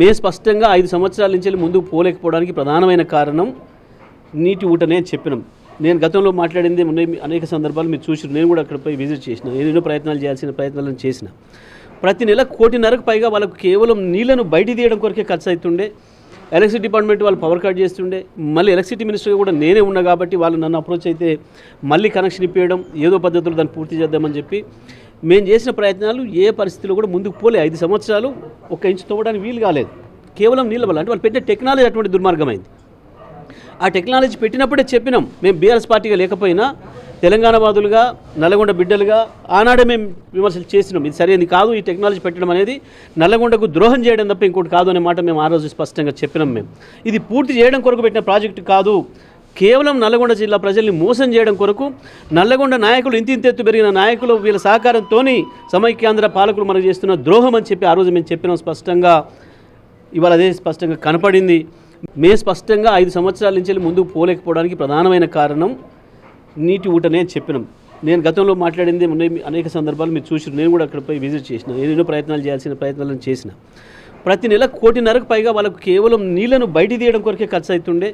మే స్పష్టంగా ఐదు సంవత్సరాల నుంచి వెళ్ళి ముందుకు పోలేకపోవడానికి ప్రధానమైన కారణం నీటి ఊటనే అని చెప్పినాం. నేను గతంలో మాట్లాడింది అనేక సందర్భాలు మీరు చూసి నేను కూడా అక్కడ పోయి విజిట్ చేసిన నేను ఎన్నో ప్రయత్నాలు చేయాల్సిన ప్రయత్నాలను చేసిన. ప్రతి నెల కోటిన్నరకు పైగా వాళ్ళకు కేవలం నీళ్ళను బయట తీయడం కొరకే ఖర్చు అవుతుండే ఎలక్ట్రిసిటీ డిపార్ట్మెంట్ వాళ్ళు పవర్ కట్ చేస్తుండే. మళ్ళీ ఎలక్ట్రిసిటీ మినిస్టర్గా కూడా నేనే ఉన్నా కాబట్టి వాళ్ళు నన్ను అప్రోచ్ అయితే మళ్ళీ కనెక్షన్ ఇప్పించడం ఏదో పద్ధతిలో దాన్ని పూర్తి చేద్దామని చెప్పి. మేము చేసిన ప్రయత్నాలు ఏ పరిస్థితిలో కూడా ముందుకు పోలే. ఐదు సంవత్సరాలు ఒక ఇంచు తవ్వడానికి వీలు కాలేదు. కేవలం నీళ్ళ వల్ల. అంటే వాళ్ళు పెట్టే టెక్నాలజీ అటువంటి దుర్మార్గమైంది. ఆ టెక్నాలజీ పెట్టినప్పుడే చెప్పినాం మేము బీఆర్ఎస్ పార్టీగా లేకపోయినా తెలంగాణ బాధులుగా నల్లగొండ బిడ్డలుగా ఆనాడే మేము విమర్శలు చేసినాం. ఇది సరైనది కాదు ఈ టెక్నాలజీ పెట్టడం అనేది నల్లగొండకు ద్రోహం చేయడం తప్ప ఇంకోటి కాదు అనే మాట మేము ఆ రోజు స్పష్టంగా చెప్పినాం మేము. ఇది పూర్తి చేయడం కొరకు పెట్టిన ప్రాజెక్టు కాదు. కేవలం నల్లగొండ జిల్లా ప్రజల్ని మోసం చేయడం కొరకు నల్లగొండ నాయకులు ఇంత ఇంతెత్తు పెరిగిన నాయకులు వీళ్ళ సహకారంతో సమైక్యాంధ్ర పాలకులు మనకు చేస్తున్న ద్రోహం అని చెప్పి ఆ రోజు మేము చెప్పినాం స్పష్టంగా. ఇవాళ అదే స్పష్టంగా కనపడింది. మే స్పష్టంగా ఐదు సంవత్సరాల నుంచి వెళ్ళి ముందుకు పోలేకపోవడానికి ప్రధానమైన కారణం నీటి ఊటనే చెప్పినాం. నేను గతంలో మాట్లాడింది అనేక సందర్భాలు మీరు చూసి నేను కూడా అక్కడ పోయి విజిట్ చేసిన. నేను ఎన్నో ప్రయత్నాలు చేయాల్సిన ప్రయత్నాలను చేసిన. ప్రతి నెల కోటిన్నరకు పైగా వాళ్ళకు కేవలం నీళ్ళను బయట తీయడం కొరకే ఖర్చు అవుతుండే.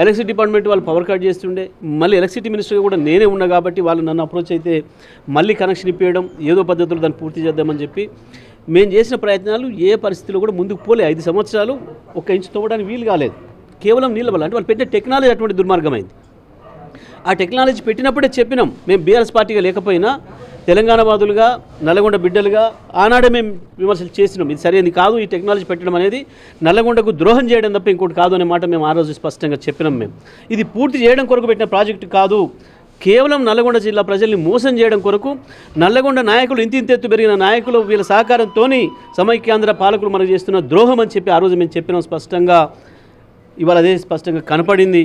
ఎలక్ట్రిసిటీ డిపార్ట్మెంట్ వాళ్ళు పవర్ కట్ చేస్తుండే. మళ్ళీ ఎలక్ట్రిసిటీ మినిస్టర్గా కూడా నేనే ఉన్నా కాబట్టి వాళ్ళు నన్ను అప్రోచ్ అయితే మళ్ళీ కనెక్షన్ ఇప్పించడం ఏదో పద్ధతిలో దాన్ని పూర్తి చేద్దామని చెప్పి మేము చేసిన ప్రయత్నాలు ఏ పరిస్థితిలో కూడా ముందుకు పోలే. ఐదు సంవత్సరాలు ఒక ఇంచు తవ్వడానికి వీలు కాలేదు. కేవలం నీళ్ళ వల్ల. అంటే వాళ్ళు పెట్టే టెక్నాలజీ అటువంటి దుర్మార్గమైంది. ఆ టెక్నాలజీ పెట్టినప్పుడే చెప్పినాం. మేము బీఆర్ఎస్ పార్టీగా లేకపోయినా తెలంగాణవాదులుగా నల్లగొండ బిడ్డలుగా ఆనాడే మేము విమర్శలు చేసినాం. ఇది సరైనది కాదు ఈ టెక్నాలజీ పెట్టడం అనేది నల్లగొండకు ద్రోహం చేయడం తప్ప ఇంకోటి కాదు అనే మాట మేము ఆ రోజు స్పష్టంగా చెప్పినాం మేము. ఇది పూర్తి చేయడం కొరకు పెట్టిన ప్రాజెక్టు కాదు. కేవలం నల్లగొండ జిల్లా ప్రజల్ని మోసం చేయడం కొరకు నల్లగొండ నాయకులు ఇంత ఇంతెత్తు పెరిగిన నాయకులు వీళ్ళ సహకారంతో సమైక్యాంధ్ర పాలకులు మనకు చేస్తున్న ద్రోహం అని చెప్పి ఆ రోజు మేము చెప్పినాం స్పష్టంగా. ఇవాళ అదే స్పష్టంగా కనపడింది.